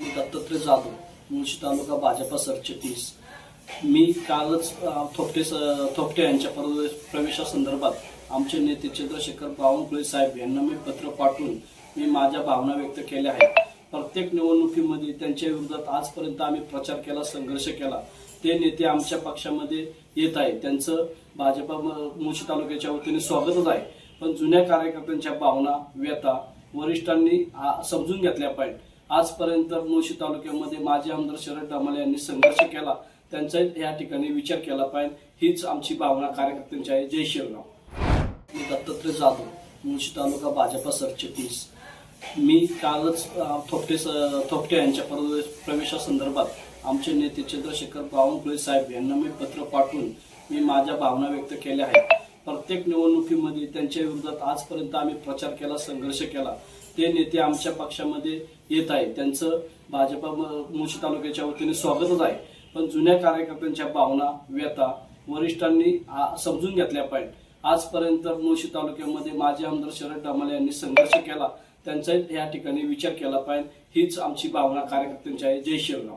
दत्तात्रय जाधव मुळशी तालुका भाजपा सरचिटणीस. मी कालच थोपटे स- थोपटे यांच्या प्रवेश प्रवेशासंदर्भात आमचे नेते चंद्रशेखर बावनकुळे साहेब यांना मी पत्र पाठवून मी माझ्या भावना व्यक्त केल्या आहेत. प्रत्येक निवडणुकीमध्ये त्यांच्या विरोधात आजपर्यंत आम्ही प्रचार केला संघर्ष केला. ते नेते आमच्या पक्षामध्ये येत आहे त्यांचं भाजपा मुळशी तालुक्याच्या वतीने स्वागतच आहे. पण जुन्या कार्यकर्त्यांच्या भावना व्यथा वरिष्ठांनी समजून घेतल्या पाहिजे आजपर्यंत मुळशी तालुक्यामध्ये माजी आमदार शरद डामाले यांनी संघर्ष केला. त्यांचाही या ठिकाणी विचार केला पाहिजे. हीच आमची भावना कार्यकर्त्यांची आहे. जय शिवराम. मी दत्तात्रय जाधव मुळशी तालुका भाजपा सरचिटणीस. मी कालच थोपटे स- थोपटे यांच्या प्रवेश प्रवेशासंदर्भात आमचे नेते चंद्रशेखर बावनकुळे साहेब यांना मी पत्र पाठवून मी माझ्या भावना व्यक्त केल्या आहेत. प्रत्येक निवडणुकीमध्ये त्यांच्या विरोधात आजपर्यंत आम्ही प्रचार केला संघर्ष केला. ते नेते आमच्या पक्षामध्ये येत आहे त्यांचं भाजपा म- मुळशी तालुक्याच्या वतीने स्वागतच आहे. पण जुन्या कार्यकर्त्यांच्या भावना व्यथा वरिष्ठांनी समजून घेतल्या पाहिजे आजपर्यंत मुळशी तालुक्यामध्ये माजी आमदार शरद डामाले यांनी संघर्ष केला. त्यांचाही या ठिकाणी विचार केला पाहिजे. हीच आमची भावना कार्यकर्त्यांची आहे. जय शिवराव